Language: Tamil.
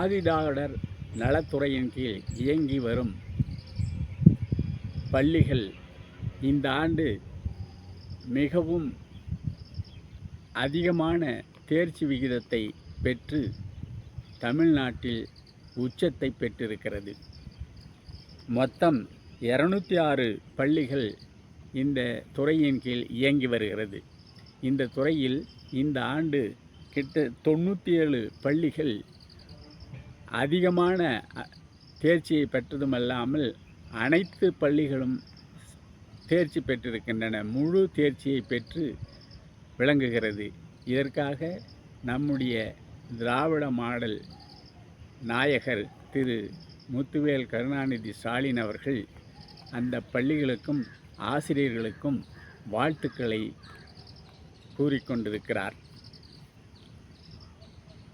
ஆதிதாளர் நலத்துறையின் கீழ் இயங்கி வரும் பள்ளிகள் இந்த ஆண்டு மிகவும் அதிகமான தேர்ச்சி விகிதத்தை பெற்று தமிழ்நாட்டில் உச்சத்தை பெற்றிருக்கிறது. மொத்தம் இரநூத்தி ஆறு பள்ளிகள் இந்த துறையின் கீழ் இயங்கி வருகிறது. இந்த துறையில் இந்த ஆண்டு கிட்ட தொண்ணூற்றி ஏழு பள்ளிகள் அதிகமான தேர்ச்சியை பெற்றதுமல்லாமல் அனைத்து பள்ளிகளும் தேர்ச்சி பெற்றிருக்கின்றன. முழு தேர்ச்சியை பெற்று விளங்குகிறது. இதற்காக நம்முடைய திராவிட மாடல் நாயகர் திரு முத்துவேல் கருணாநிதி ஸ்டாலின் அவர்கள் அந்த பள்ளிகளுக்கும் ஆசிரியர்களுக்கும் வாழ்த்துக்களை கூறிக்கொண்டிருக்கிறார்.